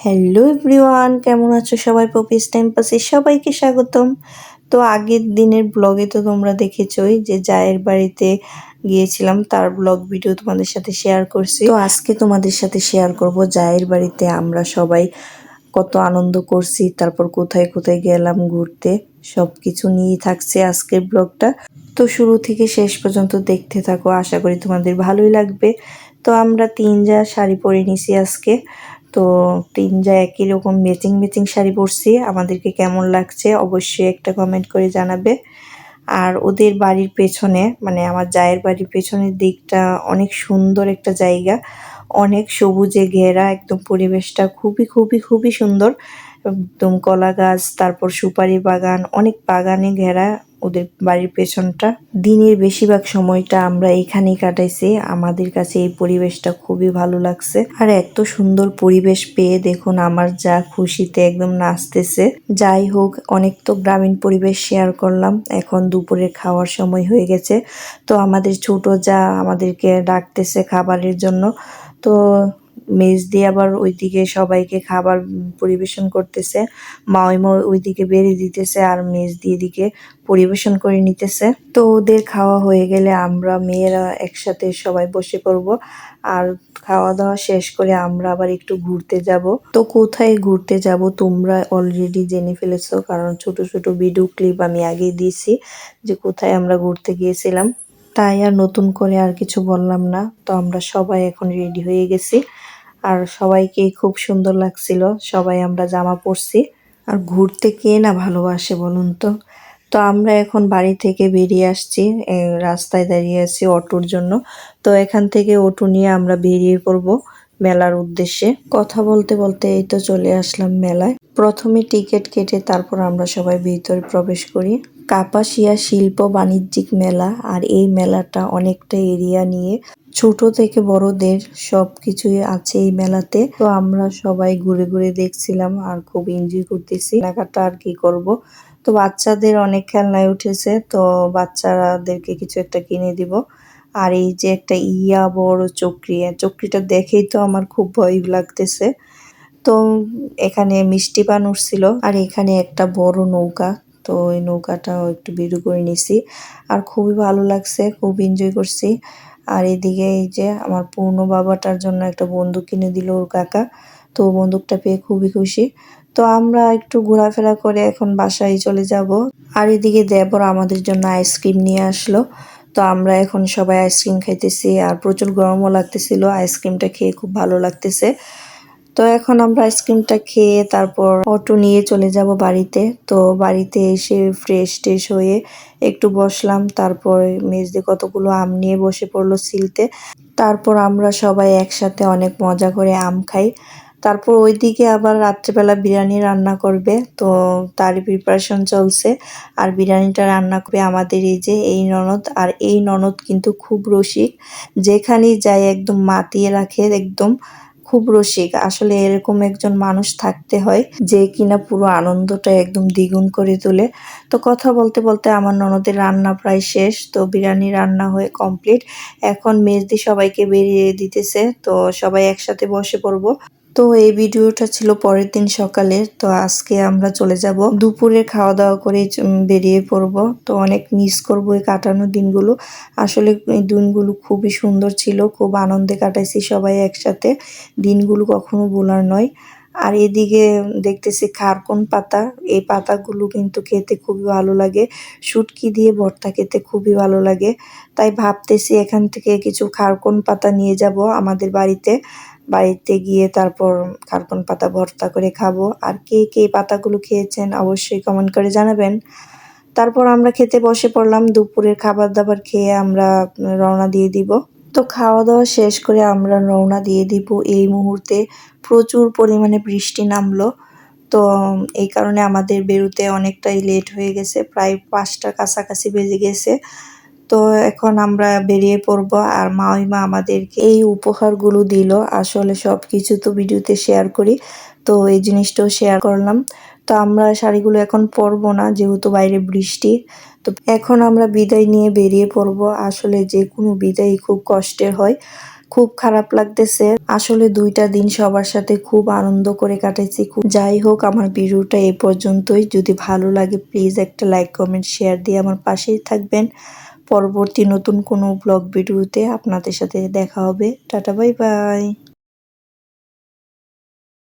Hello everyone কেমন আছো সবাই? পপিস পাসে সবাইকে স্বাগতম। তো আগের দিনের ব্লগে তো তোমরা দেখেছোই যে জায়ের বাড়িতে গিয়েছিলাম, তার ব্লগ ভিডিও তোমাদের সাথে শেয়ার করছি। তো আজকে তোমাদের সাথে শেয়ার করব জায়ের বাড়িতে আমরা সবাই কত আনন্দ করছি, তারপর কোথায় কোথায় গেলাম ঘুরতে সব কিছু নিয়েই থাকছে আজকের ব্লগটা তো শুরু থেকে শেষ পর্যন্ত দেখতে থাকো, আশা করি তোমাদের ভালোই লাগবে। তো আমরা তিন যা শাড়ি পরে নিছি আজকে। তো তিন যা একই রকম ম্যাচিং ম্যাচিং শাড়ি পরছি। আমাদেরকে কেমন লাগছে অবশ্যই একটা কমেন্ট করে জানাবে। আর ওদের বাড়ির পেছনে মানে আমার জায়ের বাড়ির পেছনের দিকটা অনেক সুন্দর একটা জায়গা। অনেক সবুজে ঘেরা, একদম পরিবেশটা খুবই খুবই খুবই সুন্দর। একদম কলা গাছ তারপর সুপারি বাগান, অনেক বাগানে ঘেরা। ওদের বাড়ির পেছনটা। দিনের বেশিরভাগ সময়টা আমরা এখানেই কাটাইছি। আমাদের কাছে এই পরিবেশটা খুবই ভালো লাগছে। আর এত সুন্দর পরিবেশ পেয়ে দেখুন আমার যা খুশিতে একদম নাচতেছে। যাই হোক, অনেক তো গ্রামীণ পরিবেশ শেয়ার করলাম। এখন দুপুরে খাওয়ার সময় হয়ে গেছে। তো আমাদের ছোট যা আমাদেরকে ডাকতেছে খাবারের জন্য, তো মেজ দিয়ে আবার ওইদিকে সবাইকে খাবার পরিবেশন করতেছে। মাওইমা ওইদিকে বেড়ে দিতেছে আর মেজ দিয়ে দিকে পরিবেশন করে নিতেছে। তো ওদের খাওয়া হয়ে গেলে আমরা মেয়েরা একসাথে সবাই বসে পড়ব আর খাওয়া দাওয়া শেষ করে আমরা আবার একটু ঘুরতে যাব। তো কোথায় ঘুরতে যাব তোমরা অলরেডি জেনে ফেলেছো কারণ ছোট ছোট ভিডিও ক্লিপ আমি আগে দিয়েছি যে কোথায় আমরা ঘুরতে গিয়েছিলাম। তাই আর নতুন করে আর কিছু বললাম না। তো আমরা সবাই এখন রেডি হয়ে গেছি। আর সবাইকে খুব সুন্দর লাগছিল। সবাই আমরা জামা পরছি। আর ঘুরতে কে না ভালোবাসে বলুন তো? তো আমরা এখন বাড়ি থেকে বেরিয়ে আসছি রাস্তায় দাঁড়িয়ে আছি অটোর জন্য। তো এখান থেকে অটো নিয়ে আমরা বেরিয়ে পড়ব মেলার উদ্দেশ্যে। কথা বলতে বলতে এই তো চলে আসলাম মেলায়। প্রথমে টিকিট কেটে তারপর আমরা সবাই ভিতরে প্রবেশ করি। কাপাসিয়া শিল্প বাণিজ্যিক মেলা, আর এই মেলাটা অনেকটা এরিয়া নিয়ে ছোট থেকে বড়দের সব কিছুই আছে এই মেলাতে। তো আমরা সবাই ঘুরে ঘুরে দেখছিলাম আর খুব এনজয় করতেছি। কেনাকাটা আর কি করব? তো বাচ্চাদের অনেক খেলনায় উঠেছে, তো বাচ্চাদেরকে কিছু একটা কিনে দিব। আর এই যে একটা ইয়া বড় চক্রি চক্রিটা দেখেই তো আমার খুব ভয় লাগতেছে। তো এখানে মিষ্টি পান উঠছিল, আর এখানে একটা বড় নৌকা। তো ওই নৌকাটাও একটু ভিডিও করে নিছি। আর খুবই ভালো লাগছে, খুব এনজয় করছি। আর এদিকে এই যে আমার পূর্ণ বাবাটার জন্য একটা বন্দুক কিনে দিল ওর কাকা। তো বন্দুকটা পেয়ে খুবই খুশি। তো আমরা একটু ঘোরাফেরা করে এখন বাসায় চলে যাব। আর এদিকে দেবর আমাদের জন্য আইসক্রিম নিয়ে আসলো। তো আমরা এখন সবাই আইসক্রিম খাইতেছি আর প্রচুর গরমও লাগতেছিল। আইসক্রিমটা খেয়ে খুব ভালো লাগতেছে। তো এখন আমরা আইসক্রিমটা খেয়ে তারপর অটো নিয়ে চলে যাব বাড়িতে। তো বাড়িতে এসে ফ্রেশ ট্রেশ হয়ে একটু বসলাম, তারপর মেজদি কতগুলো আম নিয়ে বসে পড়ল সিলতে। তারপর আমরা সবাই একসাথে অনেক মজা করে আম খাই। তারপর ওইদিকে আবার রাত্রেবেলা বিরিয়ানি রান্না করবে, তো তার প্রিপারেশন চলছে। আর বিরিয়ানিটা রান্না করবে আমাদের এই যে, এই ননদ। আর এই ননদ কিন্তু খুব রসিক, যেখানেই যায় একদম মাতিয়ে রাখে একদম। খুব রসিক। আসলে এরকম একজন মানুষ থাকতে হয় যে কিনা পুরো আনন্দটা একদম দ্বিগুণ করে তোলে। তো কথা বলতে বলতে আমার ননদের রান্না প্রায় শেষ, তো বিরিয়ানি রান্না হয়ে কমপ্লিট এখন মেজদি সবাইকে বেরিয়ে দিতেছে, তো সবাই একসাথে বসে পড়ব। তো এই ভিডিওটা ছিল পরের দিন সকালে। তো আজকে আমরা চলে যাব। দুপুরে খাওয়া দাওয়া করে বেরিয়ে পড়ব। তো অনেক মিস করব এই কাটানো দিনগুলো। আসলে এই দিনগুলো খুবই সুন্দর ছিল, খুব আনন্দে কাটাইছি সবাই একসাথে। দিনগুলো কখনো ভোলার নয়। আর এদিকে দেখতেছি খারকন পাতা, এই পাতাগুলো কিন্তু খেতে খুবই ভালো লাগে। শুটকি দিয়ে ভর্তা খেতে খুবই ভালো লাগে। তাই ভাবতেছি এখান থেকে কিছু খারকন পাতা নিয়ে যাব আমাদের বাড়িতে। বাড়িতে গিয়ে তারপর খারকন পাতা ভর্তা করে খাব। আর কে কে পাতাগুলো খেয়েছেন অবশ্যই কমেন্ট করে জানাবেন। তারপর আমরা খেতে বসে পড়লাম, দুপুরের খাবার দাবার খেয়ে আমরা রওনা দিয়ে দিব। তো খাওয়া দাওয়া শেষ করে আমরা রওনা দিয়ে দিব। এই মুহূর্তে প্রচুর পরিমাণে বৃষ্টি নামলো। তো এই কারণে আমাদের বেরোতে অনেকটাই লেট হয়ে গেছে। প্রায় পাঁচটার কাছাকাছি বেজে গেছে। তো এখন আমরা বেরিয়ে পড়ব আর মাইমা আমাদেরকে এই উপহারগুলো দিল। আসলে সব কিছু তো ভিডিওতে শেয়ার করি। তো এই জিনিসটাও শেয়ার করলাম। তো আমরা শাড়িগুলো এখন পরবো না, যেহেতু বাইরে বৃষ্টি। তো এখন আমরা বিদায় নিয়ে বেরিয়ে পড়ব। আসলে যে কোনো বিদায় খুব কষ্টের হয়। খুব খারাপ লাগতেছে। আসলে দুইটা দিন সবার সাথে খুব আনন্দ করে কাটাইছি খুব যাই হোক, আমার ভিডিওটা এ পর্যন্তই। যদি ভালো লাগে প্লিজ একটা লাইক কমেন্ট শেয়ার দিয়ে আমার পাশেই থাকবেন। পরবর্তী নতুন কোনো ব্লগ ভিডিওতে আপনাদের সাথে দেখা হবে। Tata bye bye.